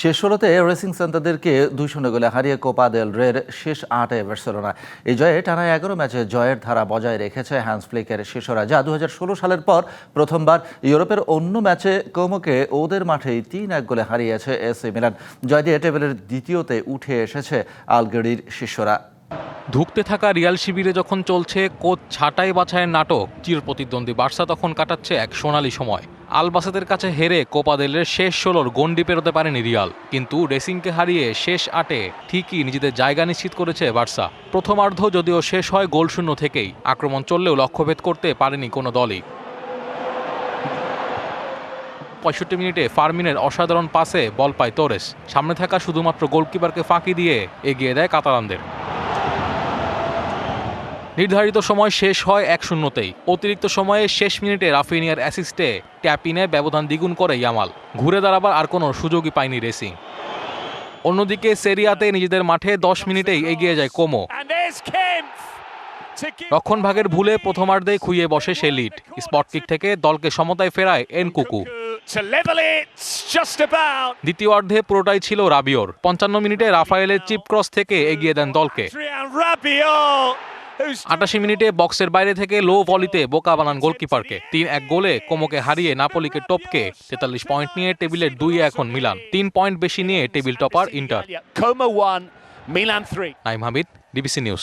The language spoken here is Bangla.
শেষ ষোলোতে রেসিং সেন্টারদেরকে দুই শূন্য গোলে হারিয়ে কোপা দেল রের শেষ আটে বার্সেলোনা এই জয়ে টানা এগারো ম্যাচে জয়ের ধারা বজায় রেখেছে হ্যান্স ফ্লিকের শিশুরা যা দু হাজার ষোলো সালের পর প্রথমবার ইউরোপের অন্য ম্যাচে কোমোকে ওদের মাঠেই তিন এক গোলে হারিয়েছে এসি মিলান জয় দিয়ে টেবিলের দ্বিতীয়তে উঠে এসেছে আলগেরির শিষ্যরা। ধুঁকতে থাকা রিয়াল শিবিরে যখন চলছে কোচ ছাঁটাই বাছাইয়ের নাটক চিরপ্রতিদ্বন্দ্বী বার্সা তখন কাটাচ্ছে এক সোনালি সময়। আলবাসেদের কাছে হেরে কোপাদেলের শেষ ষোলোর গন্ডি পেরোতে পারেনি রিয়াল। কিন্তু রেসিংকে হারিয়ে শেষ আটে ঠিকই নিজেদের জায়গা নিশ্চিত করেছে বার্সা। প্রথমার্ধ যদিও শেষ হয় গোলশূন্য থেকেই, আক্রমণ চললেও লক্ষ্যভেদ করতে পারেনি কোনো দলই। পঁয়ষট্টি মিনিটে ফার্মিনের অসাধারণ পাসে বল পায় তোরেস। সামনে থাকা শুধুমাত্র গোলকিপারকে ফাঁকি দিয়ে এগিয়ে দেয় কাতালানদের। নির্ধারিত সময় শেষ হয় এক শূন্যতেই। অতিরিক্ত সময়ে শেষ মিনিটে রাফিনিয়ার অ্যাসিস্টে ট্যাপিনে ব্যবধান দ্বিগুণ করে ইয়ামাল। ঘুরে দাঁড়াবার আর কোনো সুযোগই পায়নি রেসিং। অন্যদিকে সেরিয়াতে নিজেদের মাঠে দশ মিনিটেই এগিয়ে যায় Como. And there's Kempf to give রক্ষণ ভাগের ভুলে প্রথমার্ধেই খুইয়ে বসে সে লিড। স্পট কিক থেকে দলকে সমতায় ফেরায় এনকুকু। To level it just about. দ্বিতীয় অর্ধে পুরোটাই ছিল রাবিওর। পঞ্চান্ন মিনিটে রাফায়েলের চিপ ক্রস থেকে এগিয়ে দেন দলকে। আটাশি মিনিটে বক্সের বাইরে থেকে লো ভলিতে বোকা বানান গোলকিপারকে। তিন এক গোলে কোমোকে হারিয়ে নাপোলিকে টপকে তেতাল্লিশ পয়েন্ট নিয়ে টেবিলের দুই এখন মিলান। তিন পয়েন্ট বেশি নিয়ে table topper Inter. Naim Hamid DBC news.